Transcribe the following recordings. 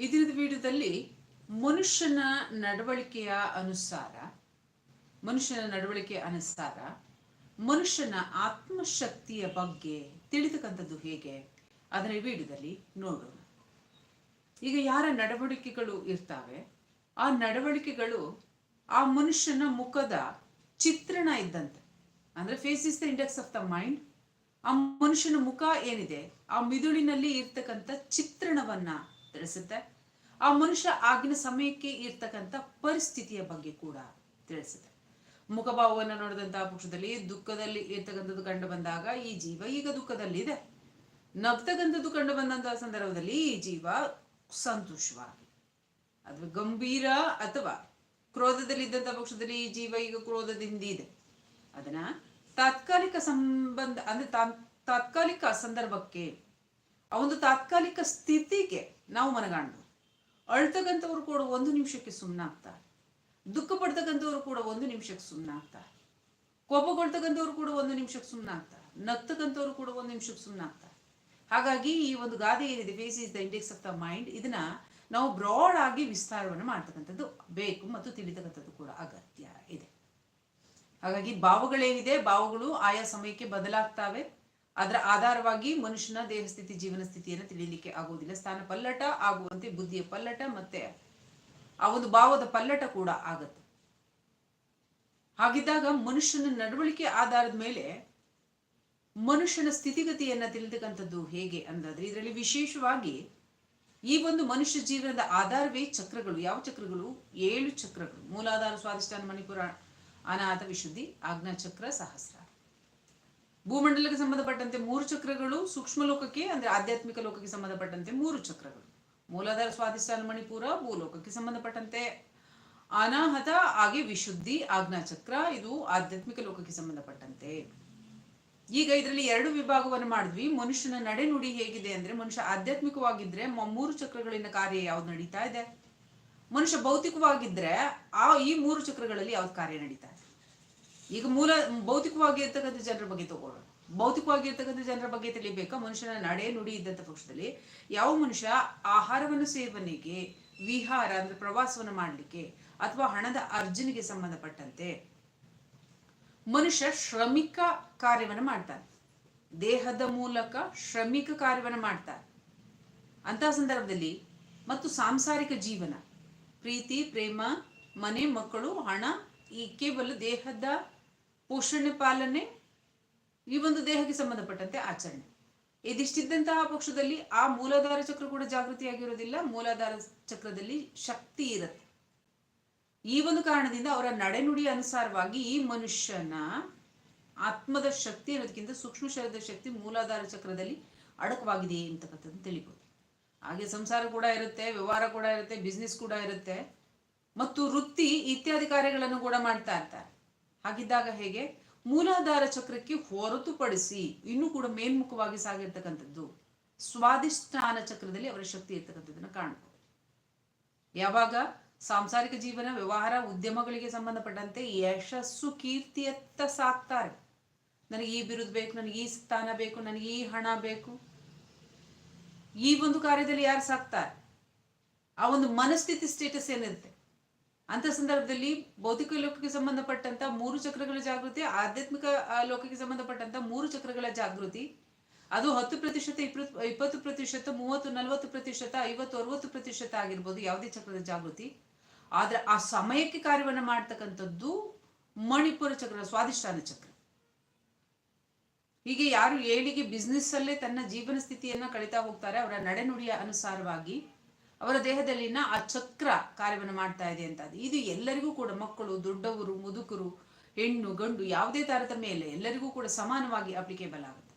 ಇದ್ರದ ವಿಡಿಯೋದಲ್ಲಿ ಮನುಷ್ಯನ ನಡವಳಿಕೆಯ ಅನುಸಾರ, ಮನುಷ್ಯನ ನಡವಳಿಕೆ ಅನುಸಾರ, ಮನುಷ್ಯನ ಆತ್ಮಶಕ್ತಿಯ ಬಗ್ಗೆ ತಿಳಿತಕ್ಕಂಥದ್ದು ಹೇಗೆ? ಅದರ ವಿಡಿಯೋದಲ್ಲಿ ನೋಡೋಣ. ಈಗ ಯಾರ ನಡವಳಿಕೆಗಳು ಇರ್ತಾವೆ? ಆ ನಡವಳಿಕೆಗಳು ಆ ಮನುಷ್ಯನ ಮುಖದ ಚಿತ್ರಣ ಇದ್ದಂತೆ. ಅಂದ್ರೆ face is the index of the mind ಆ ಮನುಷ್ಯನ ಮುಖ ಏನಿದೆ? ಆ ಮಿದುಳಿನಲ್ಲಿ ಇರ್ತಕ್ಕಂಥ ಚಿತ್ರಣವನ್ನ ತಿಳಿಸುತ್ತೆ. ಆ ಮನುಷ್ಯ ಆಗಿನ ಸಮಯಕ್ಕೆ ಇರ್ತಕ್ಕಂಥ ಪರಿಸ್ಥಿತಿಯ ಬಗ್ಗೆ ಕೂಡ ತಿಳಿಸುತ್ತೆ. ಮುಖಭಾವವನ್ನು ನೋಡಿದಂತಹ ಪಕ್ಷದಲ್ಲಿ ದುಃಖದಲ್ಲಿ ಇರ್ತಕ್ಕಂಥದ್ದು ಕಂಡು ಬಂದಾಗ ಈ ಜೀವ ಈಗ ದುಃಖದಲ್ಲಿದೆ ನಗ್ತಕ್ಕಂಥದ್ದು ಕಂಡು ಬಂದಂತಹ ಸಂದರ್ಭದಲ್ಲಿ ಈ ಜೀವ ಸಂತೋಷವಾಗಿ ಅದು ಗಂಭೀರ ಅಥವಾ ಕ್ರೋಧದಲ್ಲಿದ್ದಂತಹ ಪಕ್ಷದಲ್ಲಿ ಈ ಜೀವ ಈಗ ಕ್ರೋಧದಿಂದ ಇದೆ. ಅದನ್ನ ತಾತ್ಕಾಲಿಕ ಸಂಬಂಧ, ಅಂದ್ರೆ ತಾತ್ಕಾಲಿಕ ಸಂದರ್ಭಕ್ಕೆ, ಆ ಒಂದು ತಾತ್ಕಾಲಿಕ ಸ್ಥಿತಿಗೆ ನಾವು ಮನಗಾಣ್ಬೋದು ಅಳ್ತಕ್ಕಂಥವ್ರು ಕೂಡ ಒಂದು ನಿಮಿಷಕ್ಕೆ ಸುಮ್ಮನಾಗ್ತಾರೆ ದುಃಖ ಪಡ್ತಕ್ಕಂಥವ್ರು ಕೂಡ ಒಂದು ನಿಮಿಷಕ್ಕೆ ಸುಮ್ಮನಾಗ್ತಾರೆ ಕೋಪಗೊಳ್ತಕ್ಕಂಥವ್ರು ಕೂಡ ಒಂದು ನಿಮಿಷಕ್ಕೆ ಸುಮ್ಮನಾಗ್ತಾರೆ ನಗ್ತಕ್ಕಂಥವ್ರು ಕೂಡ ಒಂದು ನಿಮಿಷಕ್ಕೆ ಸುಮ್ಮನಾಗ್ತಾರೆ ಹಾಗಾಗಿ ಈ ಒಂದು ಗಾದೆ ಏನಿದೆ face is the index of the mind ಇದನ್ನ ನಾವು ಬ್ರಾಡ್ ಆಗಿ ವಿಸ್ತಾರವನ್ನು ಮಾಡ್ತಕ್ಕಂಥದ್ದು ಬೇಕು ಮತ್ತು ತಿಳಿತಕ್ಕಂಥದ್ದು ಕೂಡ ಅಗತ್ಯ ಇದೆ. ಹಾಗಾಗಿ ಭಾವಗಳೇನಿದೆ, ಭಾವಗಳು ಆಯಾ ಸಮಯಕ್ಕೆ ಬದಲಾಗ್ತವೆ. ಅದರ ಆಧಾರವಾಗಿ ಮನುಷ್ಯನ ದೇಹ ಸ್ಥಿತಿ ಜೀವನ ಸ್ಥಿತಿಯನ್ನು ತಿಳಿಯಲಿಕ್ಕೆ ಆಗುವುದಿಲ್ಲ. ಸ್ಥಾನ ಪಲ್ಲಟ ಆಗುವಂತೆ ಬುದ್ಧಿಯ ಪಲ್ಲಟ ಮತ್ತೆ ಆ ಒಂದು ಭಾವದ ಪಲ್ಲಟ ಕೂಡ ಆಗುತ್ತೆ. ಹಾಗಿದ್ದಾಗ ಮನುಷ್ಯನ ನಡವಳಿಕೆ ಆಧಾರದ ಮೇಲೆ ಮನುಷ್ಯನ ಸ್ಥಿತಿಗತಿಯನ್ನ ತಿಳಿದಕ್ಕಂಥದ್ದು ಹೇಗೆ ಅಂದಾದ್ರೆ, ಇದರಲ್ಲಿ ವಿಶೇಷವಾಗಿ ಈ ಒಂದು ಮನುಷ್ಯ ಜೀವನದ ಆಧಾರವೇ ಚಕ್ರಗಳು. ಯಾವ ಚಕ್ರಗಳು? ಏಳು ಚಕ್ರಗಳು. ಮೂಲಾಧಾರ ಸ್ವಾದಿಷ್ಠಾನ ಮಣಿಪುರ ಅನಾಥ, ವಿಶುದ್ಧಿ ಆಜ್ಞಾ ಚಕ್ರ ಸಹಸ್ರ. ಭೂಮಂಡಲಕ್ಕೆ ಸಂಬಂಧಪಟ್ಟಂತೆ ಮೂರು ಚಕ್ರಗಳು ಸೂಕ್ಷ್ಮ ಲೋಕಕ್ಕೆ ಅಂದ್ರೆ ಆಧ್ಯಾತ್ಮಿಕ ಲೋಕಕ್ಕೆ ಸಂಬಂಧಪಟ್ಟಂತೆ ಮೂರು ಚಕ್ರಗಳು. ಮೂಲಾಧಾರ ಸ್ವಾಧಿಷ್ಠಾನ ಮಣಿಪುರ, ಭೂಲೋಕಕ್ಕೆ ಸಂಬಂಧಪಟ್ಟಂತೆ. ಅನಾಹತ, ಹಾಗೆ ವಿಶುದ್ಧಿ ಆಜ್ಞಾ ಚಕ್ರ ಇದು ಆಧ್ಯಾತ್ಮಿಕ ಲೋಕಕ್ಕೆ ಸಂಬಂಧಪಟ್ಟಂತೆ. ಈಗ ಇದರಲ್ಲಿ ಎರಡು ವಿಭಾಗವನ್ನು ಮಾಡಿದ್ವಿ. ಮನುಷ್ಯನ ನಡೆನುಡಿ ಹೇಗಿದೆ ಅಂದ್ರೆ, ಮನುಷ್ಯ ಆಧ್ಯಾತ್ಮಿಕವಾಗಿದ್ರೆ ಮೂರು ಚಕ್ರಗಳಿನ ಕಾರ್ಯ ಯಾವ್ದು ನಡೀತಾ ಇದೆ? ಮನುಷ್ಯ ಭೌತಿಕವಾಗಿದ್ರೆ ಆ ಈ ಮೂರು ಚಕ್ರಗಳಲ್ಲಿ ಯಾವ್ದು ಕಾರ್ಯ ನಡೀತಾ ಇದೆ? ಈಗ ಮೂಲ, ಭೌತಿಕವಾಗಿ ಇರ್ತಕ್ಕಂಥ ಜನರ ಬಗ್ಗೆ ತಗೊಳ್ಳೋಣ ಭೌತಿಕವಾಗಿ ಇರ್ತಕ್ಕಂಥ ಜನರ ಬಗ್ಗೆ ತಿಳಿಬೇಕಾ? ಮನುಷ್ಯನ ನಡೆ ನುಡಿ ಇದ್ದಂಥ ಪಕ್ಷದಲ್ಲಿ ಯಾವ ಮನುಷ್ಯ ಆಹಾರವನ್ನು ಸೇವನೆಗೆ ವಿಹಾರ ಅಂದ್ರೆ ಪ್ರವಾಸವನ್ನು ಮಾಡಲಿಕ್ಕೆ ಅಥವಾ ಹಣದ ಅರ್ಜನೆಗೆ ಸಂಬಂಧಪಟ್ಟಂತೆ ಮನುಷ್ಯ ಶ್ರಮಿಕ ಕಾರ್ಯವನ್ನು ಮಾಡ್ತಾನೆ. ದೇಹದ ಮೂಲಕ ಶ್ರಮಿಕ ಕಾರ್ಯವನ್ನು ಮಾಡ್ತಾನೆ. ಅಂತಹ ಸಂದರ್ಭದಲ್ಲಿ ಮತ್ತು ಸಾಂಸಾರಿಕ ಜೀವನ. ಪ್ರೀತಿ, ಪ್ರೇಮ, ಮನೆ, ಮಕ್ಕಳು, ಹಣ, ಈ ಕೇವಲ ದೇಹದ ಪೋಷಣೆ ಪಾಲನೆ ಈ ಒಂದು ದೇಹಕ್ಕೆ ಸಂಬಂಧಪಟ್ಟಂತೆ ಆಚರಣೆ. ಇದಿಷ್ಟಿದ್ದಂತಹ ಪಕ್ಷದಲ್ಲಿ ಆ ಮೂಲಾಧಾರ ಚಕ್ರ ಕೂಡ ಜಾಗೃತಿಯಾಗಿರೋದಿಲ್ಲ. ಮೂಲಾಧಾರ ಚಕ್ರದಲ್ಲಿ ಶಕ್ತಿ ಇರುತ್ತೆ. ಈ ಒಂದು ಕಾರಣದಿಂದ ಅವರ ನಡೆನುಡಿ ಅನುಸಾರವಾಗಿ ಈ ಮನುಷ್ಯನ ಆತ್ಮದ ಶಕ್ತಿ ಅನ್ನೋದಕ್ಕಿಂತ ಸೂಕ್ಷ್ಮ ಶರೀರದ ಶಕ್ತಿ ಮೂಲಾಧಾರ ಚಕ್ರದಲ್ಲಿ ಅಡಕವಾಗಿದೆ ಅಂತಕ್ಕಂಥದ್ದು ತಿಳಿಬೋದು ಹಾಗೆ ಸಂಸಾರ ಕೂಡ ಇರುತ್ತೆ, ವ್ಯವಹಾರ ಕೂಡ ಇರುತ್ತೆ ಬಿಸ್ನೆಸ್ ಕೂಡ ಇರುತ್ತೆ. ಮತ್ತು ವೃತ್ತಿ ಇತ್ಯಾದಿ ಕಾರ್ಯಗಳನ್ನು ಕೂಡ ಮಾಡ್ತಾ ಇರ್ತಾರೆ. ಹಾಗಿದ್ದಾಗ ಹೇಗೆ? ಮೂಲಾಧಾರ ಚಕ್ರಕ್ಕೆ ಹೊರತುಪಡಿಸಿ ಇನ್ನೂ ಕೂಡ ಮೇಲ್ಮುಖವಾಗಿ ಸಾಗಿರ್ತಕ್ಕಂಥದ್ದು ಸ್ವಾಧಿಷ್ಠಾನ ಚಕ್ರದಲ್ಲಿ ಅವರ ಶಕ್ತಿ ಇರ್ತಕ್ಕಂಥದ್ದನ್ನ ಕಾಣಬಹುದು ಯಾವಾಗ? ಸಾಂಸಾರಿಕ ಜೀವನ, ವ್ಯವಹಾರ, ಉದ್ಯಮಗಳಿಗೆ ಸಂಬಂಧಪಟ್ಟಂತೆ ಯಶಸ್ಸು ಕೀರ್ತಿಯತ್ತ ಸಾಕ್ತಾರೆ. ನನಗೆ ಈ ಬಿರುದು ಬೇಕು, ನನಗೆ ಈ ಸ್ಥಾನ ಬೇಕು, ನನಗೆ ಈ ಹಣ ಬೇಕು. ಈ ಒಂದು ಕಾರ್ಯದಲ್ಲಿ ಯಾರು ಸಾಕ್ತಾರೆ? ಆ ಒಂದು ಮನಸ್ಥಿತಿ ಸ್ಟೇಟಸ್ ಏನಿರುತ್ತೆ? ಅಂತ ಸಂದರ್ಭದಲ್ಲಿ ಭೌತಿಕ ಲೋಕಕ್ಕೆ ಸಂಬಂಧಪಟ್ಟಂತ ಮೂರು ಚಕ್ರಗಳ ಜಾಗೃತಿ, ಆಧ್ಯಾತ್ಮಿಕ ಲೋಕಕ್ಕೆ ಸಂಬಂಧಪಟ್ಟಂತ ಮೂರು ಚಕ್ರಗಳ ಜಾಗೃತಿ. ಅದು ಹತ್ತು ಪ್ರತಿಶತ, ಇಪ್ಪತ್ತು ಪ್ರತಿಶತ, ಮೂವತ್ತು, ನಲವತ್ತು ಪ್ರತಿಶತ, ಐವತ್ತು, ಅರವತ್ತು ಪ್ರತಿಶತ ಆಗಿರ್ಬೋದು ಯಾವುದೇ ಚಕ್ರದ ಜಾಗೃತಿ. ಆದ್ರೆ ಆ ಸಮಯಕ್ಕೆ ಕಾರ್ಯವನ್ನು ಮಾಡ್ತಕ್ಕಂಥದ್ದು ಮಣಿಪುರ ಚಕ್ರ ಸ್ವಾದಿಷ್ಠಾನ ಚಕ್ರ. ಹೀಗೆ ಯಾರು ಏಳಿಗೆ ಬಿಸ್ನೆಸ್ ಅಲ್ಲೇ ತನ್ನ ಜೀವನ ಸ್ಥಿತಿಯನ್ನ ಕಳಿತಾ ಹೋಗ್ತಾರೆ, ಅವರ ನಡೆನುಡಿಯ ಅನುಸಾರವಾಗಿ ಅವರ ದೇಹದಲ್ಲಿನ ಆ ಚಕ್ರ ಕಾರ್ಯವನ್ನು ಮಾಡ್ತಾ ಇದೆ ಅಂತ. ಇದು ಎಲ್ಲರಿಗೂ ಕೂಡ ಮಕ್ಕಳು, ದೊಡ್ಡವರು, ಮುದುಕರು, ಹೆಣ್ಣು, ಗಂಡು ಯಾವುದೇ ತಾರತಮ್ಯ ಇಲ್ಲ ಎಲ್ಲರಿಗೂ ಕೂಡ ಸಮಾನವಾಗಿ ಅಪ್ಲಿಕೇಬಲ್ ಆಗುತ್ತೆ.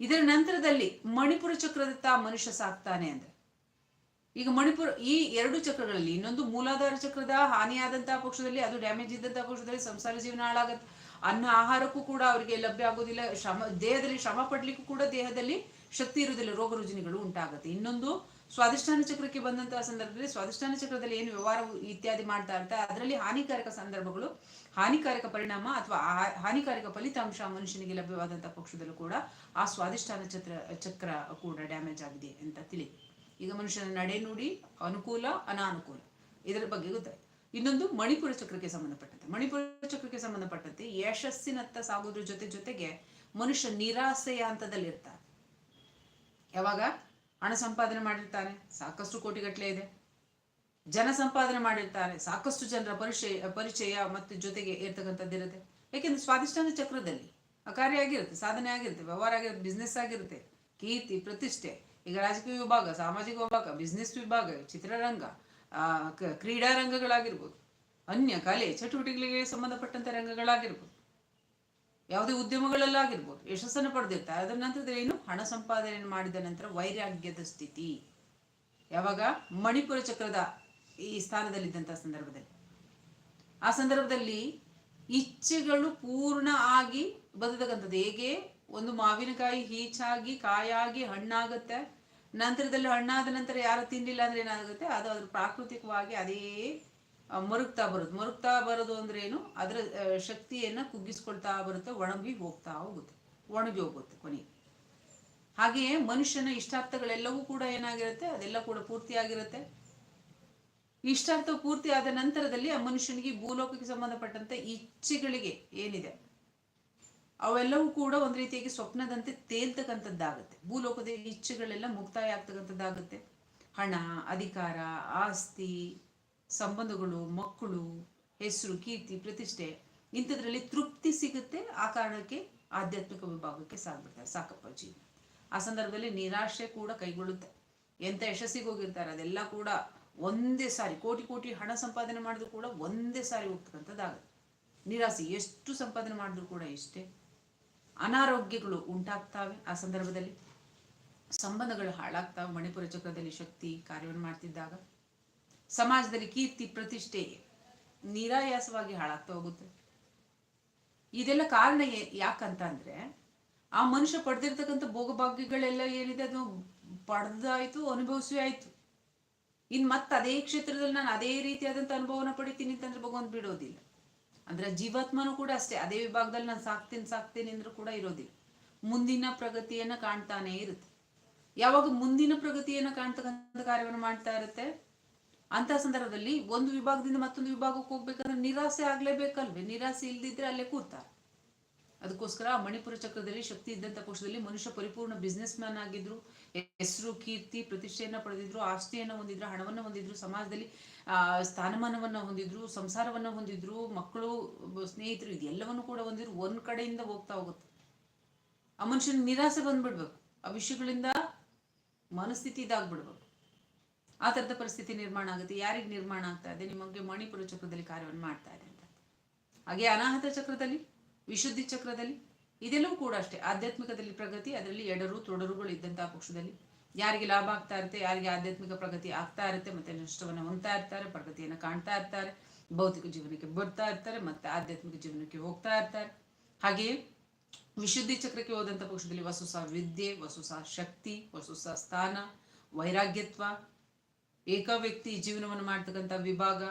ಇದರ ನಂತರದಲ್ಲಿ ಮಣಿಪುರ ಚಕ್ರದತ್ತ ಮನುಷ್ಯ ಸಾಕ್ತಾನೆ ಅಂದ್ರೆ. ಈಗ ಮಣಿಪುರ, ಈ ಎರಡು ಚಕ್ರಗಳಲ್ಲಿ ಇನ್ನೊಂದು ಮೂಲಾಧಾರ ಚಕ್ರದ ಹಾನಿಯಾದಂತಹ ಪಕ್ಷದಲ್ಲಿ, ಅದು ಡ್ಯಾಮೇಜ್ ಇದ್ದಂತಹ ಪಕ್ಷದಲ್ಲಿ ಸಂಸಾರ ಜೀವನ ಹಾಳಾಗತ್ತೆ. ಅನ್ನ ಆಹಾರಕ್ಕೂ ಕೂಡ ಅವರಿಗೆ ಲಭ್ಯ ಆಗೋದಿಲ್ಲ ಶ್ರಮ, ದೇಹದಲ್ಲಿ ಶ್ರಮ ಪಡ್ಲಿಕ್ಕೂ ಕೂಡ ದೇಹದಲ್ಲಿ ಶಕ್ತಿ ಇರುವುದಿಲ್ಲ. ರೋಗ ಉಂಟಾಗುತ್ತೆ. ಇನ್ನೊಂದು ಸ್ವಾದಿಷ್ಠಾನ ಚಕ್ರಕ್ಕೆ ಬಂದಂತಹ ಸಂದರ್ಭದಲ್ಲಿ ಸ್ವಾದಿಷ್ಠಾನ ಚಕ್ರದಲ್ಲಿ ಏನು ವ್ಯವಹಾರ ಇತ್ಯಾದಿ ಮಾಡ್ತಾ ಇರ್ತಾ ಅದರಲ್ಲಿ ಹಾನಿಕಾರಕ ಸಂದರ್ಭಗಳು, ಹಾನಿಕಾರಕ ಪರಿಣಾಮ ಅಥವಾ ಹಾನಿಕಾರಕ ಫಲಿತಾಂಶ ಮನುಷ್ಯನಿಗೆ ಲಭ್ಯವಾದಂತಹ ಪಕ್ಷದಲ್ಲೂ ಕೂಡ ಆ ಸ್ವಾದಿಷ್ಠಾನ ಚಕ್ರ ಚಕ್ರ ಕೂಡ ಡ್ಯಾಮೇಜ್ ಆಗಿದೆ ಅಂತ ತಿಳಿ. ಈಗ ಮನುಷ್ಯನ ನಡೆ ನುಡಿ ಅನುಕೂಲ, ಅನಾನುಕೂಲ, ಇದರ ಬಗ್ಗೆ ಗೊತ್ತಾಯ್ತು. ಇನ್ನೊಂದು ಮಣಿಪುರ ಚಕ್ರಕ್ಕೆ ಸಂಬಂಧಪಟ್ಟಂತೆ. ಮಣಿಪುರ ಚಕ್ರಕ್ಕೆ ಸಂಬಂಧಪಟ್ಟಂತೆ ಯಶಸ್ಸಿನತ್ತ ಸಾಗೋದ್ರ ಜೊತೆ ಜೊತೆಗೆ ಮನುಷ್ಯ ನಿರಾಸೆಯ ಹಂತದಲ್ಲಿ ಇರ್ತಾನೆ ಯಾವಾಗ? ಹಣ ಸಂಪಾದನೆ ಮಾಡಿರ್ತಾರೆ, ಸಾಕಷ್ಟು ಕೋಟಿಗಟ್ಟಲೆ ಇದೆ. ಜನ ಸಂಪಾದನೆ ಮಾಡಿರ್ತಾರೆ, ಸಾಕಷ್ಟು ಜನರ ಪರಿಚಯ ಪರಿಚಯ ಮತ್ತು ಜೊತೆಗೆ ಇರ್ತಕ್ಕಂಥದ್ದಿರುತ್ತೆ ಯಾಕೆಂದ್ರೆ ಸ್ವಾದಿಷ್ಟಾನ ಚಕ್ರದಲ್ಲಿ ಕಾರ್ಯ ಆಗಿರುತ್ತೆ, ಸಾಧನೆ ಆಗಿರುತ್ತೆ, ವ್ಯವಹಾರ ಆಗಿರುತ್ತೆ ಬಿಸ್ನೆಸ್ ಆಗಿರುತ್ತೆ. ಕೀರ್ತಿ, ಪ್ರತಿಷ್ಠೆ, ಈಗ ರಾಜಕೀಯ ವಿಭಾಗ, ಸಾಮಾಜಿಕ ವಿಭಾಗ ಬಿಸ್ನೆಸ್ ವಿಭಾಗ, ಚಿತ್ರರಂಗ ಕ್ರೀಡಾ ರಂಗಗಳಾಗಿರ್ಬೋದು ಅನ್ಯ, ಕಲೆ, ಚಟುವಟಿಕೆಗಳಿಗೆ ಸಂಬಂಧಪಟ್ಟಂತ ರಂಗಗಳಾಗಿರ್ಬೋದು. ಯಾವುದೇ ಉದ್ಯಮಗಳಲ್ಲಾಗಿರ್ಬೋದು ಯಶಸ್ಸನ್ನು ಪಡೆದಿರ್ತಾರೆ ಅದರ ನಂತರದಲ್ಲಿ ಏನು? ಹಣ ಸಂಪಾದನೆ ಮಾಡಿದ ನಂತರ ವೈರಾಗ್ಯದ ಸ್ಥಿತಿ. ಯಾವಾಗ? ಮಣಿಪುರ ಚಕ್ರದ ಈ ಸ್ಥಾನದಲ್ಲಿದ್ದಂಥ ಸಂದರ್ಭದಲ್ಲಿ. ಆ ಸಂದರ್ಭದಲ್ಲಿ ಇಚ್ಛೆಗಳು ಪೂರ್ಣ ಆಗಿ ಬದತಕ್ಕಂಥದ್ದು ಹೇಗೆ? ಒಂದು ಮಾವಿನಕಾಯಿ ಹೀಚಾಗಿ ಕಾಯಾಗಿ ಹಣ್ಣಾಗುತ್ತೆ. ನಂತರದಲ್ಲಿ ಹಣ್ಣಾದ ನಂತರ ಯಾರು ತಿನ್ನಲಿಲ್ಲ ಅಂದ್ರೆ ಏನಾಗುತ್ತೆ? ಅದು ಅದ್ರ ಪ್ರಾಕೃತಿಕವಾಗಿ ಅದೇ ಮರುಗ್ತಾ ಬರುತ್ತೆ ಮರುಗ್ತಾ ಬರೋದು ಅಂದ್ರೆ ಏನು? ಅದರ ಶಕ್ತಿಯನ್ನ ಕುಗ್ಗಿಸ್ಕೊಳ್ತಾ ಬರುತ್ತೆ, ಒಣಗಿ ಹೋಗ್ತಾ ಹೋಗುತ್ತೆ, ಒಣಗಿ ಹೋಗುತ್ತೆ ಕೊನೆಗೆ. ಹಾಗೆಯೇ ಮನುಷ್ಯನ ಇಷ್ಟಾರ್ಥಗಳೆಲ್ಲವೂ ಕೂಡ ಏನಾಗಿರುತ್ತೆ? ಅದೆಲ್ಲ ಕೂಡ ಪೂರ್ತಿಯಾಗಿರುತ್ತೆ ಇಷ್ಟಾರ್ಥ ಪೂರ್ತಿ ಆದ ನಂತರದಲ್ಲಿ ಆ ಮನುಷ್ಯನಿಗೆ ಭೂಲೋಕಕ್ಕೆ ಸಂಬಂಧಪಟ್ಟಂತೆ ಇಚ್ಛೆಗಳಿಗೆ ಏನಿದೆ? ಅವೆಲ್ಲವೂ ಕೂಡ ಒಂದ್ ರೀತಿಯಾಗಿ ಸ್ವಪ್ನದಂತೆ ತೇಲ್ತಕ್ಕಂಥದ್ದಾಗುತ್ತೆ. ಭೂಲೋಕದ ಇಚ್ಛೆಗಳೆಲ್ಲ ಮುಕ್ತಾಯ ಆಗ್ತಕ್ಕಂಥದ್ದಾಗುತ್ತೆ. ಹಣ, ಅಧಿಕಾರ, ಆಸ್ತಿ ಸಂಬಂಧಗಳು, ಮಕ್ಕಳು, ಹೆಸರು, ಕೀರ್ತಿ, ಪ್ರತಿಷ್ಠೆ, ಇಂಥದ್ರಲ್ಲಿ ತೃಪ್ತಿ ಸಿಗುತ್ತೆ. ಆ ಕಾರಣಕ್ಕೆ ಆಧ್ಯಾತ್ಮಿಕ ವಿಭಾಗಕ್ಕೆ ಸಾಗ್ಬಿಡ್ತಾರೆ ಸಾಕಪ್ಪ ಜೀವನ ಆ ಸಂದರ್ಭದಲ್ಲಿ ನಿರಾಶೆ ಕೂಡ ಕೈಗೊಳ್ಳುತ್ತೆ. ಎಂತ ಯಶಸ್ಸಿಗೆ ಹೋಗಿರ್ತಾರೆ. ಅದೆಲ್ಲ ಕೂಡ ಒಂದೇ ಸಾರಿ, ಕೋಟಿ ಕೋಟಿ ಹಣ ಸಂಪಾದನೆ ಮಾಡಿದ್ರು ಕೂಡ ಒಂದೇ ಸಾರಿ ಹೋಗ್ತಕ್ಕಂಥದ್ದಾಗುತ್ತೆ. ನಿರಾಸೆ ಎಷ್ಟು ಸಂಪಾದನೆ ಮಾಡಿದ್ರು ಕೂಡ ಇಷ್ಟೇ. ಅನಾರೋಗ್ಯಗಳು ಉಂಟಾಗ್ತಾವೆ ಆ ಸಂದರ್ಭದಲ್ಲಿ. ಸಂಬಂಧಗಳು ಹಾಳಾಗ್ತಾವೆ. ಮಣಿಪುರ ಚಕ್ರದಲ್ಲಿ ಶಕ್ತಿ ಕಾರ್ಯವನ್ನು ಮಾಡ್ತಿದ್ದಾಗ. ಸಮಾಜದಲ್ಲಿ ಕೀರ್ತಿ, ಪ್ರತಿಷ್ಠೆ ನಿರಾಯಾಸವಾಗಿ ಹಾಳಾಗ್ತಾ ಹೋಗುತ್ತೆ. ಇದೆಲ್ಲ ಕಾರಣ ಏ- ಯಾಕಂತ ಅಂದ್ರೆ ಆ ಮನುಷ್ಯ ಪಡೆದಿರ್ತಕ್ಕಂಥ ಭೋಗಭಾಗ್ಯಗಳೆಲ್ಲ ಏನಿದೆ, ಅದು ಪಡೆದಾಯ್ತು, ಅನುಭವಿಸಿ ಆಯ್ತು. ಇನ್ ಮತ್ತೆ ಅದೇ ಕ್ಷೇತ್ರದಲ್ಲಿ ನಾನು ಅದೇ ರೀತಿಯಾದಂಥ ಅನುಭವನ ಪಡಿತೀನಿ ಅಂತಂದ್ರೆ ಭಗವಂತ ಬಿಡೋದಿಲ್ಲ. ಅಂದ್ರೆ ಜೀವಾತ್ಮನೂ ಕೂಡ ಅಷ್ಟೇ, ಅದೇ ವಿಭಾಗದಲ್ಲಿ ನಾನು ಸಾಕ್ತೀನಿ ಸಾಕ್ತೀನಿ ಅಂದ್ರೂ ಕೂಡ ಇರೋದಿಲ್ಲ. ಮುಂದಿನ ಪ್ರಗತಿಯನ್ನ ಕಾಣ್ತಾನೆ ಇರುತ್ತೆ. ಯಾವಾಗ ಮುಂದಿನ ಪ್ರಗತಿಯನ್ನ ಕಾಣ್ತಕ್ಕಂಥ ಕಾರ್ಯವನ್ನು ಮಾಡ್ತಾ ಇರುತ್ತೆ ಅಂತ ಸಂದರ್ಭದಲ್ಲಿ ಒಂದು ವಿಭಾಗದಿಂದ ಮತ್ತೊಂದು ವಿಭಾಗಕ್ಕೆ ಹೋಗ್ಬೇಕಂದ್ರೆ ನಿರಾಸೆ ಆಗ್ಲೇಬೇಕಲ್ವೇ? ನಿರಾಸೆ ಇಲ್ದಿದ್ರೆ ಅಲ್ಲೇ ಕೂರ್ತಾರೆ ಅದಕ್ಕೋಸ್ಕರ ಮಣಿಪುರ ಚಕ್ರದಲ್ಲಿ ಶಕ್ತಿ ಇದ್ದಂಥ ಕೋಶದಲ್ಲಿ ಮನುಷ್ಯ ಪರಿಪೂರ್ಣ ಬಿಸ್ನೆಸ್ ಮ್ಯಾನ್ ಆಗಿದ್ರು, ಹೆಸರು, ಕೀರ್ತಿ, ಪ್ರತಿಷ್ಠೆಯನ್ನ ಪಡೆದಿದ್ರು, ಆಸ್ತಿಯನ್ನ ಹೊಂದಿದ್ರು, ಹಣವನ್ನ ಹೊಂದಿದ್ರು, ಸಮಾಜದಲ್ಲಿ ಸ್ಥಾನಮಾನವನ್ನ ಹೊಂದಿದ್ರು, ಸಂಸಾರವನ್ನ ಹೊಂದಿದ್ರು, ಮಕ್ಕಳು ಸ್ನೇಹಿತರು ಇದೆಲ್ಲವನ್ನು ಕೂಡ ಹೊಂದಿದ್ರು, ಒಂದ್ ಕಡೆಯಿಂದ ಹೋಗ್ತಾ ಹೋಗುತ್ತೆ. ಆ ಮನುಷ್ಯನ ನಿರಾಸೆ ಬಂದ್ಬಿಡ್ಬೇಕು. ಆ ವಿಷಯಗಳಿಂದ ಮನಸ್ಥಿತಿ ಇದಾಗ್ಬಿಡ್ಬೇಕು. ಆ ಥರದ ಪರಿಸ್ಥಿತಿ ನಿರ್ಮಾಣ ಆಗುತ್ತೆ. ಯಾರಿಗೆ ನಿರ್ಮಾಣ ಆಗ್ತಾ ಇದೆ? ನಿಮಗೆ ಮಣಿಪುರ ಚಕ್ರದಲ್ಲಿ ಕಾರ್ಯವನ್ನು ಮಾಡ್ತಾ ಇದೆ ಅಂತ. ಹಾಗೆ ಅನಾಹತ ಚಕ್ರದಲ್ಲಿ, ವಿಶುದ್ಧಿ ಚಕ್ರದಲ್ಲಿ, ಇದೆಲ್ಲವೂ ಕೂಡ ಅಷ್ಟೇ. ಆಧ್ಯಾತ್ಮಿಕದಲ್ಲಿ ಪ್ರಗತಿ, ಅದರಲ್ಲಿ ಎಡರು ತೊಡರುಗಳು ಇದ್ದಂತಹ ಪಕ್ಷದಲ್ಲಿ ಯಾರಿಗೆ ಲಾಭ ಆಗ್ತಾ ಇರುತ್ತೆ, ಯಾರಿಗೆ ಆಧ್ಯಾತ್ಮಿಕ ಪ್ರಗತಿ ಆಗ್ತಾ ಇರುತ್ತೆ, ಮತ್ತೆ ನಷ್ಟವನ್ನು ಹೊಂದ್ತಾ ಇರ್ತಾರೆ, ಪ್ರಗತಿಯನ್ನು ಕಾಣ್ತಾ ಇರ್ತಾರೆ, ಭೌತಿಕ ಜೀವನಕ್ಕೆ ಬರ್ತಾ ಇರ್ತಾರೆ, ಮತ್ತೆ ಆಧ್ಯಾತ್ಮಿಕ ಜೀವನಕ್ಕೆ ಹೋಗ್ತಾ ಇರ್ತಾರೆ. ಹಾಗೆಯೇ ವಿಶುದ್ಧಿ ಚಕ್ರಕ್ಕೆ ಹೋದಂಥ ಪಕ್ಷದಲ್ಲಿ ವಸುಸ ವಿದ್ಯೆ, ವಸುಸ ಶಕ್ತಿ, ವಸುಸ ಸ್ಥಾನ, ವೈರಾಗ್ಯತ್ವ ಏಕ ವ್ಯಕ್ತಿ ಜೀವನವನ್ನು ಮಾಡ್ತಕ್ಕಂಥ ವಿಭಾಗ,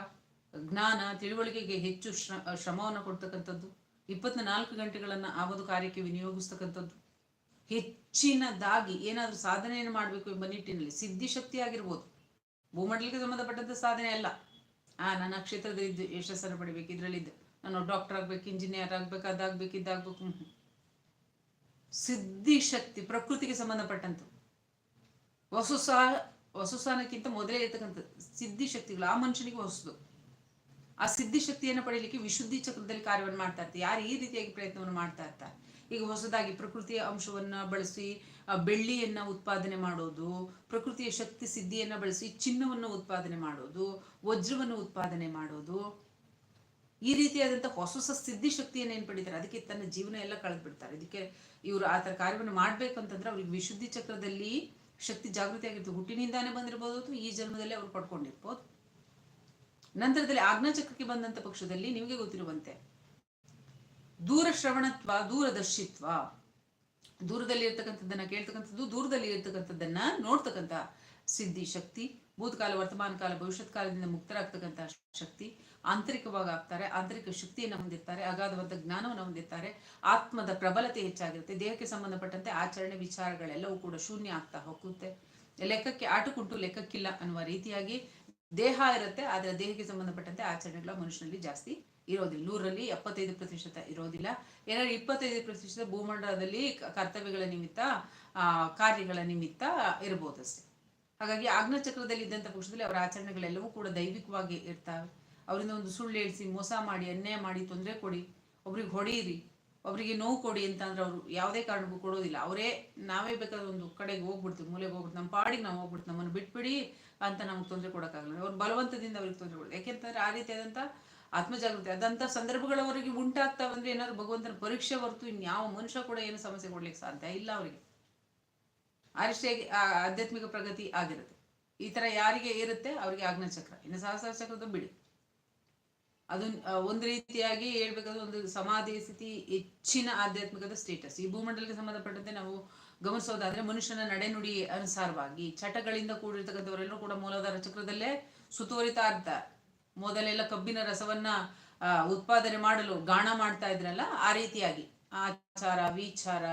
ಜ್ಞಾನ, ತಿಳುವಳಿಕೆಗೆ ಹೆಚ್ಚು ಶ್ರ, ಶ್ರಮವನ್ನು ಕೊಡ್ತಕ್ಕಂಥದ್ದು. ಇಪ್ಪತ್ನಾಲ್ಕು ಗಂಟೆಗಳನ್ನು ಆ ಒಂದು ಕಾರ್ಯಕ್ಕೆ ವಿನಿಯೋಗಿಸ್ತಕ್ಕಂಥದ್ದು. ಹೆಚ್ಚಿನದಾಗಿ ಏನಾದರೂ ಸಾಧನೆಯನ್ನು ಮಾಡಬೇಕು ಎಂಬ ನಿಟ್ಟಿನಲ್ಲಿ ಸಿದ್ಧಿಶಕ್ತಿ ಆಗಿರ್ಬೋದು. ಭೂಮಂಡಲಕ್ಕೆ ಸಂಬಂಧಪಟ್ಟಂಥ ಸಾಧನೆ ಅಲ್ಲ. ಆ, ನನ್ನ ಕ್ಷೇತ್ರದಲ್ಲಿ ಇದ್ದು ಯಶಸ್ಸನ್ನು ಪಡಿಬೇಕು, ಇದರಲ್ಲಿದ್ದು. ನಾನು ಡಾಕ್ಟರ್ ಆಗ್ಬೇಕು ಇಂಜಿನಿಯರ್ ಆಗ್ಬೇಕು, ಅದಾಗ್ಬೇಕು, ಇದಾಗ್ಬೇಕು. ಸಿದ್ಧಿಶಕ್ತಿ ಪ್ರಕೃತಿಗೆ ಸಂಬಂಧಪಟ್ಟಂತು ವಸುಸ ವಸುಸಾನಕ್ಕಿಂತ ಮೊದಲೇ ಇರತಕ್ಕಂಥದ್ದು ಸಿದ್ಧಿ ಶಕ್ತಿಗಳು, ಆ ಮನುಷ್ಯನಿಗೆ ಹೊಸದು. ಆ ಸಿದ್ಧಿ ಶಕ್ತಿಯನ್ನು ಪಡೆಯಲಿಕ್ಕೆ ವಿಶುದ್ಧಿ ಚಕ್ರದಲ್ಲಿ ಕಾರ್ಯವನ್ನು ಮಾಡ್ತಾ ಇರ್ತಾರೆ ಯಾರು ಈ ರೀತಿಯಾಗಿ ಪ್ರಯತ್ನವನ್ನು ಮಾಡ್ತಾ ಇರ್ತಾರೆ ಈಗ ಹೊಸದಾಗಿ ಪ್ರಕೃತಿಯ ಅಂಶವನ್ನ ಬಳಸಿ ಬೆಳ್ಳಿಯನ್ನು ಉತ್ಪಾದನೆ ಮಾಡೋದು, ಪ್ರಕೃತಿಯ ಶಕ್ತಿ ಸಿದ್ಧಿಯನ್ನು ಬಳಸಿ ಚಿನ್ನವನ್ನು ಉತ್ಪಾದನೆ ಮಾಡೋದು, ವಜ್ರವನ್ನು ಉತ್ಪಾದನೆ ಮಾಡೋದು. ಈ ರೀತಿಯಾದಂಥ ಹೊಸ ಹೊಸ ಸಿದ್ಧಿ ಶಕ್ತಿಯನ್ನು ಏನು ಪಡಿತಾರೆ? ಅದಕ್ಕೆ ತನ್ನ ಜೀವನ ಎಲ್ಲ ಕಳೆದು ಬಿಡ್ತಾರೆ ಇದಕ್ಕೆ ಇವರು ಆ ಥರ ಕಾರ್ಯವನ್ನು ಮಾಡಬೇಕು ಅಂತಂದ್ರೆ ಅವ್ರಿಗೆ ವಿಶುದ್ಧಿ ಚಕ್ರದಲ್ಲಿ ಶಕ್ತಿ ಜಾಗೃತಿ ಆಗಿರ್ತದೆ ಹುಟ್ಟಿನಿಂದಾನೇ ಬಂದಿರಬಹುದು ಅಥವಾ ಈ ಜನ್ಮದಲ್ಲಿ ಅವ್ರು ಪಡ್ಕೊಂಡಿರ್ಬೋದು. ನಂತರದಲ್ಲಿ ಆಜ್ಞಾಚಕ್ರಕ್ಕೆ ಬಂದಂತ ಪಕ್ಷದಲ್ಲಿ ನಿಮಗೆ ಗೊತ್ತಿರುವಂತೆ ದೂರ ಶ್ರವಣತ್ವ ದೂರದರ್ಶಿತ್ವ. ದೂರದಲ್ಲಿ ಇರ್ತಕ್ಕಂಥದ್ದನ್ನ ಕೇಳ್ತಕ್ಕಂಥದ್ದು ದೂರದಲ್ಲಿ ಇರ್ತಕ್ಕಂಥದ್ದನ್ನ ನೋಡ್ತಕ್ಕಂಥ ಸಿದ್ಧಿ ಶಕ್ತಿ, ಭೂತಕಾಲ, ವರ್ತಮಾನ ಕಾಲ ಭವಿಷ್ಯತ್ ಕಾಲದಿಂದ ಮುಕ್ತರಾಗ್ತಕ್ಕಂಥ ಶಕ್ತಿ ಆಂತರಿಕವಾಗಿ ಆಗ್ತಾರೆ. ಆಂತರಿಕ ಶಕ್ತಿಯನ್ನು ಹೊಂದಿರ್ತಾರೆ. ಅಗಾಧವಾದ ಜ್ಞಾನವನ್ನು ಹೊಂದಿರ್ತಾರೆ. ಆತ್ಮದ ಪ್ರಬಲತೆ ಹೆಚ್ಚಾಗಿರುತ್ತೆ. ದೇಹಕ್ಕೆ ಸಂಬಂಧಪಟ್ಟಂತೆ ಆಚರಣೆ ವಿಚಾರಗಳೆಲ್ಲವೂ ಕೂಡ ಶೂನ್ಯ ಆಗ್ತಾ ಹೋಗುತ್ತೆ. ಲೆಕ್ಕಕ್ಕೆ ಆಟಕ್ಕುಂಟು ಲೆಕ್ಕಕ್ಕಿಲ್ಲ ಅನ್ನುವ ರೀತಿಯಾಗಿ ದೇಹ ಇರುತ್ತೆ. ಆದರೆ ದೇಹಕ್ಕೆ ಸಂಬಂಧಪಟ್ಟಂತೆ ಆಚರಣೆಗಳ ಮನುಷ್ಯನಲ್ಲಿ ಜಾಸ್ತಿ ಇರೋದಿಲ್ಲ. ನೂರಲ್ಲಿ ಎಪ್ಪತ್ತೈದು ಪ್ರತಿಶತ ಇರೋದಿಲ್ಲ. ಏನಾದ್ರು ಇಪ್ಪತ್ತೈದು ಪ್ರತಿಶತ ಭೂಮಂಡಲದಲ್ಲಿ ಕರ್ತವ್ಯಗಳ ನಿಮಿತ್ತ ಕಾರ್ಯಗಳ ನಿಮಿತ್ತ ಇರಬಹುದಷ್ಟೇ ಹಾಗಾಗಿ ಚಕ್ರದಲ್ಲಿ ಇದ್ದಂಥ ಪಕ್ಷದಲ್ಲಿ ಅವರ ಆಚರಣೆಗಳೆಲ್ಲವೂ ಕೂಡ ದೈವಿಕವಾಗಿ ಇರ್ತಾವೆ. ಅವರಿಂದ ಒಂದು ಸುಳ್ಳು ಹೇಳಿಸಿ, ಮೋಸ ಮಾಡಿ, ಅನ್ಯಾಯ ಮಾಡಿ, ತೊಂದರೆ ಕೊಡಿ, ಒಬ್ರಿಗೆ ಹೊಡೆಯಿರಿ, ಒಬ್ರಿಗೆ ನೋವು ಕೊಡಿ ಅಂತ ಅಂದ್ರೆ ಅವರು ಯಾವುದೇ ಕಾರಣಕ್ಕೂ ಕೊಡೋದಿಲ್ಲ. ಅವರೇ ನಾವೇ ಬೇಕಾದ್ರೆ ಒಂದು ಕಡೆಗೆ ಹೋಗ್ಬಿಡ್ತೀವಿ, ಮೂಲೆಗೆ ಹೋಗ್ಬಿಡ್ತೀವಿ, ನಮ್ಮ ಪಾಡಿಗೆ ನಾವು ಹೋಗ್ಬಿಡ್ತೀವಿ, ನಮ್ಮನ್ನು ಬಿಟ್ಬಿಡಿ ಅಂತ ನಮ್ಗೆ ತೊಂದರೆ ಕೊಡೋಕ್ಕಾಗಲ್ಲ. ಅವ್ರು ಬಲವಂತದಿಂದ ಅವ್ರಿಗೆ ತೊಂದರೆ ಕೊಡೋದು. ಯಾಕೆಂತಂದ್ರೆ ಆ ರೀತಿಯಾದಂಥ ಆತ್ಮಜಾಗೃತಿ ಅದಂಥ ಸಂದರ್ಭಗಳವರೆಗೆ ಉಂಟಾಗ್ತಾವಂದ್ರೆ ಏನಾದ್ರು ಭಗವಂತನ ಪರೀಕ್ಷೆ ಹೊರತು ಇನ್ಯಾವ ಮನುಷ್ಯ ಕೂಡ ಏನು ಸಮಸ್ಯೆ ಕೊಡ್ಲಿಕ್ಕೆ ಸಾಧ್ಯ ಇಲ್ಲ ಅವರಿಗೆ. ಅರಿಷ್ಟೇ ಆಧ್ಯಾತ್ಮಿಕ ಪ್ರಗತಿ ಆಗಿರುತ್ತೆ. ಈ ತರ ಯಾರಿಗೆ ಇರುತ್ತೆ ಅವರಿಗೆ ಚಕ್ರ ಇನ್ನು ಸಹಸ್ರ ಚಕ್ರದ ಬಿಡಿ. ಅದು ಒಂದು ರೀತಿಯಾಗಿ ಹೇಳ್ಬೇಕಾದ್ರೆ ಒಂದು ಸಮಾಧಿ ಸ್ಥಿತಿ, ಹೆಚ್ಚಿನ ಆಧ್ಯಾತ್ಮಿಕದ ಸ್ಟೇಟಸ್ ಈ ಭೂಮಂಡಲಕ್ಕೆ ಸಂಬಂಧಪಟ್ಟಂತೆ ನಾವು ಗಮನಿಸೋದಾದ್ರೆ ಮನುಷ್ಯನ ನಡೆನುಡಿ ಅನುಸಾರವಾಗಿ, ಚಟಗಳಿಂದ ಕೂಡಿರ್ತಕ್ಕಂಥವರೆಲ್ಲರೂ ಕೂಡ ಮೂಲಾಧಾರ ಚಕ್ರದಲ್ಲೇ ಸುತ್ತುವರಿತಾ ಇರ್ತಾರೆ ಮೊದಲೆಲ್ಲ ಕಬ್ಬಿನ ರಸವನ್ನ ಉತ್ಪಾದನೆ ಮಾಡಲು, ಗಾಣ ಮಾಡ್ತಾ ಇದ್ರಲ್ಲ, ಆ ರೀತಿಯಾಗಿ. ಆಚಾರ, ವಿಚಾರ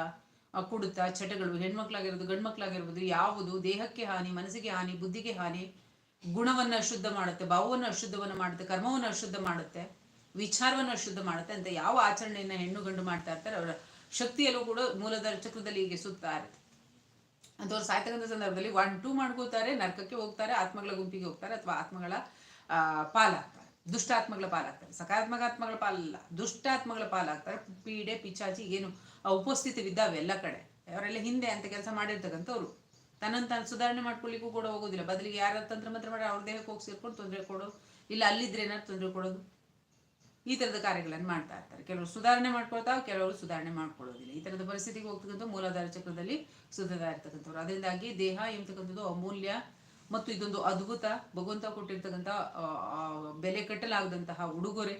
ಕುಡಿತ, ಚಟಗಳು, ಹೆಣ್ಮಕ್ಳಾಗಿರ್ಬೋದು, ಗಂಡ್ಮಕ್ಳಾಗಿರ್ಬೋದು ಯಾವುದು, ದೇಹಕ್ಕೆ ಹಾನಿ, ಮನಸ್ಸಿಗೆ ಹಾನಿ, ಬುದ್ಧಿಗೆ ಹಾನಿ, ಗುಣವನ್ನ ಅಶುದ್ಧ ಮಾಡುತ್ತೆ, ಭಾವವನ್ನು ಅಶುದ್ಧವನ್ನು ಮಾಡುತ್ತೆ, ಕರ್ಮವನ್ನು ಅಶುದ್ಧ ಮಾಡುತ್ತೆ, ವಿಚಾರವನ್ನು ಅಶುದ್ಧ ಮಾಡುತ್ತೆ ಅಂತ ಯಾವ ಆಚರಣೆಯನ್ನು ಹೆಣ್ಣು ಗಂಡು ಮಾಡ್ತಾ ಇರ್ತಾರೆ, ಅವರ ಶಕ್ತಿಯಲ್ಲೂ ಕೂಡ ಮೂಲದ ಚಕ್ರದಲ್ಲಿ ಹೀಗೆ ಸುತ್ತಾ ಇರುತ್ತೆ. ಅಂತವ್ರು ಸಾಯ್ತಕ್ಕಂಥ ಸಂದರ್ಭದಲ್ಲಿ ಒನ್ ಟೂ ಮಾಡ್ಕೋತಾರೆ ನರ್ಕಕ್ಕೆ ಹೋಗ್ತಾರೆ, ಆತ್ಮಗಳ ಗುಂಪಿಗೆ ಹೋಗ್ತಾರೆ ಅಥವಾ ಆತ್ಮಗಳ ಪಾಲಾಗ್ತಾರೆ, ದುಷ್ಟಾತ್ಮಗಳ ಪಾಲಾಗ್ತಾರೆ, ಸಕಾರಾತ್ಮಕ ಆತ್ಮಗಳ ಪಾಲಲ್ಲ, ದುಷ್ಟಾತ್ಮಗಳ ಪಾಲಾಗ್ತಾರೆ, ಪೀಡೆ, ಪಿಚಾಚಿ, ಏನು ಉಪಸ್ಥಿತವಿದ್ದಾವೆ ಎಲ್ಲ ಕಡೆ. ಅವರೆಲ್ಲ ಹಿಂದೆ ಅಂತ ಕೆಲಸ ಮಾಡಿರ್ತಕ್ಕಂಥವ್ರು. ತನ್ನಂತ ತಾನು ಸುಧಾರಣೆ ಮಾಡ್ಕೊಳ್ಳಿಕ್ಕೂ ಕೂಡ ಹೋಗೋದಿಲ್ಲ. ಬದಲಿಗೆ ಯಾರ ತಂತ್ರ ಮಂತ್ರ ಮಾಡಿ ಅವ್ರ ದೇಹಕ್ಕೆ ಹೋಗಿ ಸೇರ್ಕೊಂಡು ತೊಂದರೆ ಕೊಡೋದು ಇಲ್ಲ ಅಲ್ಲಿದ್ರೆ ಏನಾದ್ರು ತೊಂದರೆ ಕೊಡೋದು? ಈ ಥರದ ಕಾರ್ಯಗಳನ್ನು ಮಾಡ್ತಾ ಇರ್ತಾರೆ. ಕೆಲವರು ಸುಧಾರಣೆ ಮಾಡ್ಕೊಳ್ತಾವೆ, ಕೆಲವರು ಸುಧಾರಣೆ ಮಾಡ್ಕೊಳ್ಳೋದಿಲ್ಲ. ಈ ಥರದ ಪರಿಸ್ಥಿತಿಗೆ ಹೋಗ್ತಕ್ಕಂಥ ಮೂಲಾಧಾರ ಚಕ್ರದಲ್ಲಿ ಸುಧಾರ ಇರ್ತಕ್ಕಂಥವ್ರು. ಅದರಿಂದಾಗಿ ದೇಹ ಎಂಬತಕ್ಕಂಥದ್ದು ಅಮೂಲ್ಯ ಮತ್ತು ಇದೊಂದು ಅದ್ಭುತ, ಭಗವಂತ ಕೊಟ್ಟಿರ್ತಕ್ಕಂಥ ಬೆಲೆ ಕಟ್ಟಲಾಗದಂತಹ ಉಡುಗೊರೆ.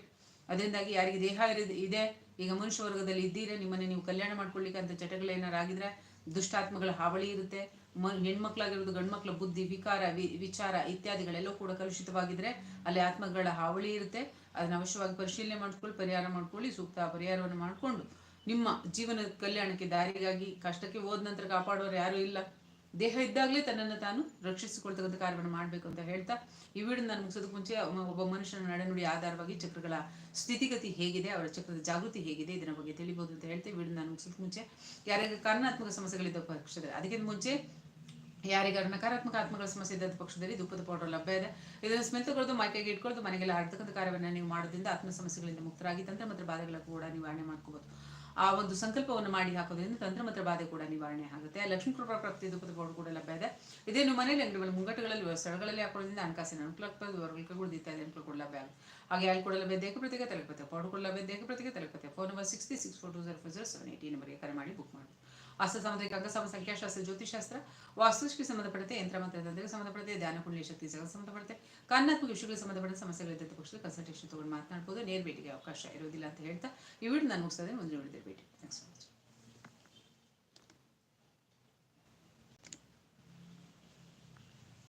ಅದರಿಂದಾಗಿ ಯಾರಿಗೆ ದೇಹ ಇದೆ ಈಗ ಮನುಷ್ಯ ವರ್ಗದಲ್ಲಿ ಇದ್ದೀರಾ? ನಿಮ್ಮನ್ನ ನೀವು ಕಲ್ಯಾಣ ಮಾಡ್ಕೊಳ್ಳಿಕ್ಕೆ ಅಂತ ಚಟಗಳು ಏನಾರು ಆಗಿದ್ರೆ ದುಷ್ಟಾತ್ಮಗಳ ಹಾವಳಿ ಇರುತ್ತೆ. ಮ, ಹೆಣ್ಮಕ್ಳಾಗಿರೋದು ಗಂಡ್ಮಕ್ಳ ಬುದ್ಧಿ, ವಿಕಾರ ವಿಚಾರ ಇತ್ಯಾದಿಗಳೆಲ್ಲವೂ ಕೂಡ ಕಲುಷಿತವಾಗಿದ್ರೆ ಅಲ್ಲಿ ಆತ್ಮಗಳ ಹಾವಳಿ ಇರುತ್ತೆ. ಅದನ್ನ ಅವಶ್ಯವಾಗಿ ಪರಿಶೀಲನೆ ಮಾಡ್ಕೊಳ್ಳಿ, ಪರಿಹಾರ ಮಾಡ್ಕೊಳ್ಳಿ, ಸೂಕ್ತ ಪರಿಹಾರವನ್ನು ಮಾಡಿಕೊಂಡು ನಿಮ್ಮ ಜೀವನದ ಕಲ್ಯಾಣಕ್ಕೆ ದಾರಿಗಾಗಿ ಕಷ್ಟಕ್ಕೆ ಹೋದ ನಂತರ ಕಾಪಾಡೋರು ಯಾರು ಇಲ್ಲ. ದೇಹ ಇದ್ದಾಗಲೇ ತನ್ನನ್ನು ತಾನು ರಕ್ಷಿಸಿಕೊಳ್ತಕ್ಕಂಥ ಕಾರ್ಯವನ್ನು ಮಾಡಬೇಕು ಅಂತ ಹೇಳ್ತಾ ಈ ವಿಡಿಯೋ ನಾನು ಮುಗಿಸೋದಕ್ಕೆ ಮುಂಚೆ ಒಬ್ಬ ಮನುಷ್ಯನ ನಡೆನುಡಿ ಆಧಾರವಾಗಿ ಚಕ್ರಗಳ ಸ್ಥಿತಿಗತಿ ಹೇಗಿದೆ, ಅವರ ಚಕ್ರದ ಜಾಗೃತಿ ಹೇಗಿದೆ, ಇದರ ಬಗ್ಗೆ ತಿಳಿಬಹುದು ಅಂತ ಹೇಳ್ತೀವಿ ವಿಡಿಯೋ ನಾನು ಮುಗಿಸೋದಕ್ಕೆ ಮುಂಚೆ ಯಾರಿಗೆ ಕಾರಣಾತ್ಮಕ ಸಮಸ್ಯೆಗಳಿದ್ದ ಪಕ್ಷದಲ್ಲಿ ಅದಕ್ಕಿಂತ ಮುಂಚೆ ಯಾರಿಗಾರು ನಕಾರಾತ್ಮಕ ಆತ್ಮಗಳ ಸಮಸ್ಯೆ ಇದ್ದ ಪಕ್ಷದಲ್ಲಿ ದುಪ್ಪದ ಪೌಡರ್ ಲಭ್ಯ ಇದೆ. ಇದನ್ನು ಸ್ಮೆಲ್ ಮೈಕೆಗೆ ಇಟ್ಕೊಳ್ಳೋದು, ಮನೆಗೆಲ್ಲ ಆಡ್ತಕ್ಕಂಥ ಕಾರ್ಯವನ್ನು ನೀವು ಮಾಡೋದ್ರಿಂದ ಆತ್ಮ ಸಮಸ್ಯೆಗಳಿಂದ ಮುಕ್ತರಾಗಿ ತಂತ್ರ ಮತ್ತು ಬಾಧೆಗಳ ಕೂಡ ನಿವಾರಣೆ ಮಾಡ್ಕೋಬಹುದು ಆ ಒಂದು ಸಂಕಲ್ಪವನ್ನು ಮಾಡಿ ಹಾಕೋದ್ರಿಂದ ತಂತ್ರ ಮತ್ತು ಬಾಧೆ ಕೂಡ ನಿವಾರಣೆ ಆಗುತ್ತೆ. ಲಕ್ಷ್ಮೀ ಕೃಪಾ ಪ್ರಾಪ್ತಿ ದುಪ್ಪದ ಪೌಡರ್ ಕೂಡ ಲಭ್ಯ ಇದೆ. ಇದೇ ನಿಮ್ಮ ಮನೆಯಲ್ಲಿ ಅಂಗಡಿಗಳು ಮುಂಗಟ್ಟುಗಳಲ್ಲಿ ಸ್ಥಳಗಳಲ್ಲಿ ಹಾಕೋದ್ರಿಂದ ಹಣಕಾಸಿನ ಅನುಕೂಲ ಆಗ್ತದೆ ವರ್ಗಗಳು ಇತ್ಯಾದಿ ಅನುಕೂಲ ಕೂಡ ಲಭ್ಯ ಆಗುತ್ತೆ. ಹಾಗೆ ಅಲ್ಲಿ ಕೂಡ ಲಭ್ಯ ದೇಹ ಪ್ರತಿಗೆ ತಲುಪತ್ತೆ. ಪೌಡರ್ ಕೂಡ ಲಭ್ಯ ದೇಹ ಪ್ರತಿಗೆ ತಲುಪತ್ತೆ. Phone number sixty six four two zero four zero seven eighty ನಂಬರ್ಗೆ ಕರೆ ಮಾಡಿ ಬುಕ್ ಮಾಡಿ ಅಸ್ತ ಸಾಮುದಾಯಿಕ ಅಂಗಸಮ ಸಂಖ್ಯಾಶಾಸ್ತ್ರ ಜ್ಯೋತಿಷಾಸ್ತ್ರ ವಾಸ್ತುಶಿಗೆ ಸಂಬಂಧಪಟ್ಟಂತೆ ಯಂತ್ರ ಮತ್ತು ತಂತ್ರಕ್ಕೆ ಸಂಬಂಧಪಟ್ಟಂತೆ ಧ್ಯಾನ, ಪುಣ್ಯ, ಶಕ್ತಿ ಸಂಬಂಧಪಟ್ಟಂತೆ ಕನ್ನಾತ್ಮಕ ವಿಷಯಗಳಿಗೆ ಸಂಬಂಧಪಟ್ಟ ಸಮಸ್ಯೆಗಳಿದ್ದಂಥ ಪಕ್ಷದಲ್ಲಿ ಕನ್ಸಲ್ಟೇಷನ್ ತಗೊಂಡು ಮಾತನಾಡ್ಬೋದು. ನೇರ ಭೇಟಿಗೆ ಅವಕಾಶ ಇರೋದಿಲ್ಲ ಅಂತ ಹೇಳ್ತಾ ಈ ವಿಡಿಯೋ ನಾನು ಮುಗಿಸ್ತದೆ ಮುಂದಿನ ವಿಡಿಯೋ ಭೇಟಿ ನೆಕ್ಸ್ಟ್